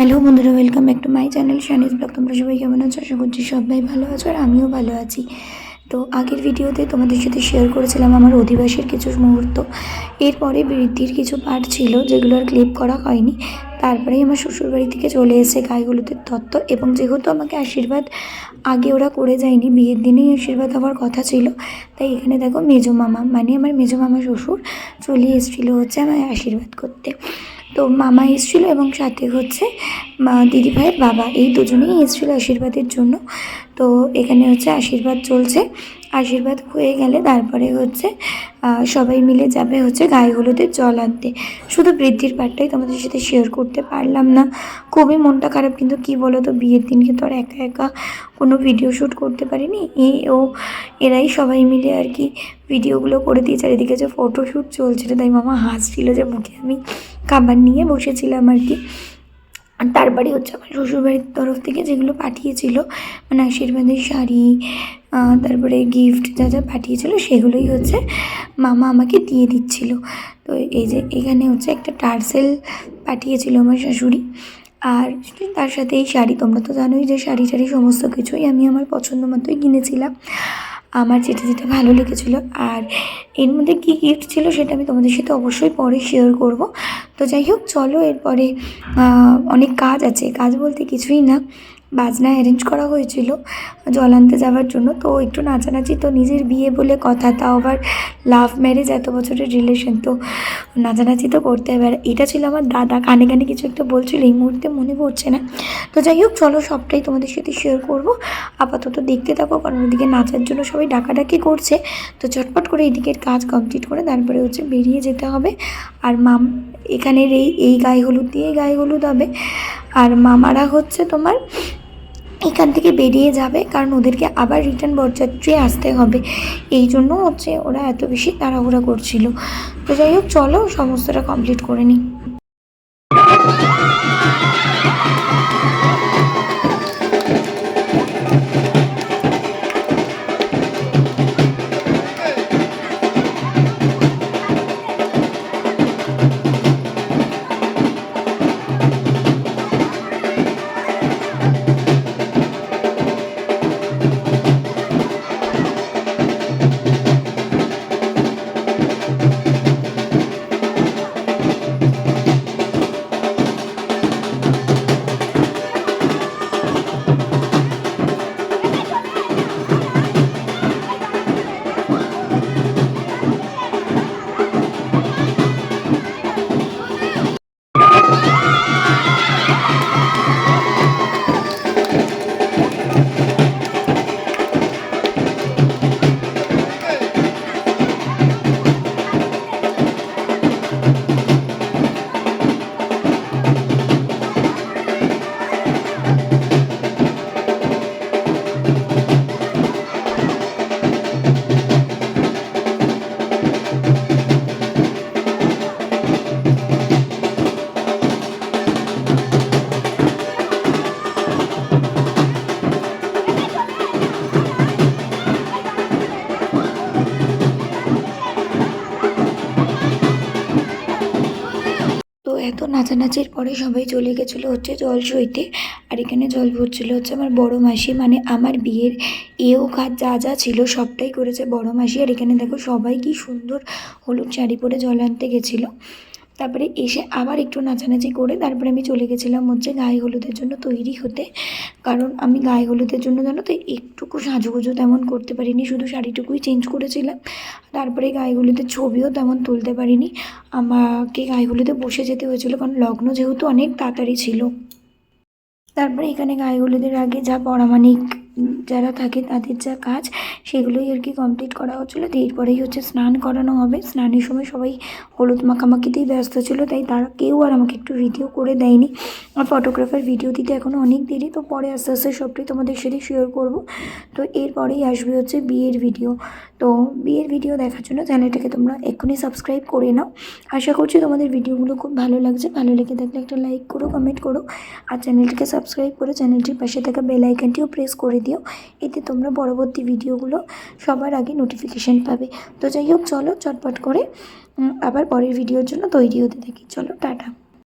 Hello বন্ধুরা welcome back to my channel Shani's blog তোমরা সবাই কেমন আছো? আশা করছি সবাই ভালো আছো আর আমিও ভালো আছি। তো আগের ভিডিওতে তোমাদের সাথে শেয়ার করেছিলাম আমার অধিবাসের কিছু মুহূর্ত। এরপরে বৃদ্ধির কিছু পার্ট ছিল যেগুলো আর ক্লিপ করা হয়নি। তারপরেই আমার শ্বশুরবাড়ি থেকে চলে এসেছে গাইগুলোতে তত্ত্ব এবং যেহেতু আমাকে আশীর্বাদ আগে ওরা করে যায়নি, বিয়ের দিনেই আশীর্বাদ হওয়ার কথা ছিল। তাই এখানে দেখো মেজো মামা মানে আমার মেজো মামা শ্বশুর চলে এসেছিল হচ্ছে আমায় আশীর্বাদ করতে। তো মামা এসেছিল এবং সাথে হচ্ছে, মা, দিদি ভাইয়ের বাবা। এই দুজনেই এসেছিল আশীর্বাদের জন্য। তো এখানে হচ্ছে আশীর্বাদ চলছে। আশীর্বাদ হয়ে গেলে তারপরে হচ্ছে সবাই মিলে যাবে হচ্ছে গায়ে হলুদের জল আনতে। শুধু বৃদ্ধির পার্টটাই তোমাদের সাথে শেয়ার করতে পারলাম না। খুবই মনটা খারাপ, কিন্তু কি বলো তো বিয়ের দিনকে তো আর একা একা কোনো ভিডিও শ্যুট করতে পারিনি। এ, ও, এরাই সবাই মিলে আর কি ভিডিওগুলো করে দিয়ে চারিদিকে যে ফটোশ্যুট চলছিল তাই মামা হাসছিল যে মুখে আমি খাবার নিয়ে বসেছিলাম আর কি। তারপরে হচ্ছে আমার শ্বশুরবাড়ির তরফ থেকে যেগুলো পাঠিয়েছিল মানে আশীর্বাদের শাড়ি তারপরে গিফট যা যা পাঠিয়েছিল সেগুলোই হচ্ছে মামা আমাকে দিয়ে দিচ্ছিল। তো এই যে এখানে হচ্ছে একটা টার্সেল পাঠিয়েছিল আমার শাশুড়ি। আর তার সাথে এই শাড়ি, তোমরা তো জানোই যে শাড়ি টাড়ি সমস্ত কিছুই আমি আমার পছন্দ মতোই কিনেছিলাম। আমার যেটা যেটা ভালো লেগেছিলো। আর এর মধ্যে কী গিফট ছিল সেটা আমি তোমাদের সাথে অবশ্যই পরে শেয়ার করব। তো যাই হোক, চলো এরপরে অনেক কাজ আছে। কাজ বলতে কিছুই না। বাজনা অ্যারেঞ্জ করা হয়েছিল জল আনতে যাওয়ার জন্য। তো একটু নাচানাচি তো নিজের বিয়ে বলে কথা, তাও আবার লাভ ম্যারেজ এত বছরের রিলেশন তো নাচানাচি তো করতে হবে। এটা ছিল আমার দাদা, কানে কানে কিছু একটা বলছিল, এই মুহূর্তে মনে পড়ছে না। তো যাই হোক, চলো সবটাই তোমাদের সাথে শেয়ার করব। আপাতত দেখতে থাকো, কারণ ওদিকে নাচার জন্য সবাই ডাকাডাকি করছে। তো চটপট করে এদিকের কাজ কমপ্লিট করে তারপরে হচ্ছে বেরিয়ে যেতে হবে। আর মাম, এখানের এই এই গায়ে হলুদ দিয়ে গায়ে হলুদ হবে। আর মামারা হচ্ছে তোমার এখান থেকে বেরিয়ে যাবে, কারণ ওদেরকে আবার রিটার্ন বরযাত্রী আসতে হবে। এই জন্য হচ্ছে ওরা এত বেশি তাড়াহুড়া করছিল। তো যাই হোক, চলো সমস্তটা কমপ্লিট করে নিই। নাচানাচির পরে সবাই চলে গেছিল হচ্ছে জল সইতে। আর এখানে জল ভরছিলো হচ্ছে আমার বড় মাসি মানে আমার বিয়ের এও কাজ যা যা ছিল সবটাই করেছে বড় মাসি। আর এখানে দেখো সবাই কি সুন্দর হলুদ শাড়ি পরে জল আনতে গেছিল। তারপরে এসে আবার একটু নাচানাচি করে তারপরে আমি চলে গেছিলাম হচ্ছে গায়ে হলুদের জন্য তৈরি হতে। কারণ আমি গায়ে হলুদের জন্য জানো তো একটুকু সাজুগুজু তেমন করতে পারিনি, শুধু শাড়িটুকুই চেঞ্জ করেছিলাম। তারপরে গায়ে হলুদের ছবিও তেমন তুলতে পারিনি। আমাকে গায়ে হলুদে বসে যেতে হয়েছিল কারণ লগ্ন যেহেতু অনেক তাড়াতাড়ি ছিল। তারপরে এখানে গায়ে হলুদের আগে যা পরামানিক যারা থাকে তাদের যা কাজ, সেগুলোই আর কি কমপ্লিট করা হচ্ছিল। এরপরেই হচ্ছে স্নান করানো হবে। স্নানের সময় সবাই হলুদ মাখামাখিতেই ব্যস্ত ছিল, তাই তারা কেউ আর আমাকে একটু ভিডিও করে দেয়নি। আর ফটোগ্রাফার ভিডিও দিতে এখনও অনেক দেরি, তো পরে আস্তে আস্তে সবটাই তোমাদের সাথে শেয়ার করব। তো এরপরেই আসবে হচ্ছে বিয়ের ভিডিও তো বিয়ের ভিডিও দেখার জন্য চ্যানেলটাকে তোমরা এক্ষুনি সাবস্ক্রাইব করে নাও। আশা করছি তোমাদের ভিডিওগুলো খুব ভালো লাগছে। ভালো লেগে থাকলে একটা লাইক করো কমেন্ট করো। আর চ্যানেলটিকে সাবস্ক্রাইব করে চ্যানেলটির পাশে থাকা বেল আইকনটিও প্রেস করে দিও। এতে তোমরা পরবর্তী ভিডিওগুলো সবার আগে নোটিফিকেশান পাবে। তো যাই হোক, চলো চটপট করে আবার পরের ভিডিওর জন্য তৈরি হতে থাকি। চলো, টাটা।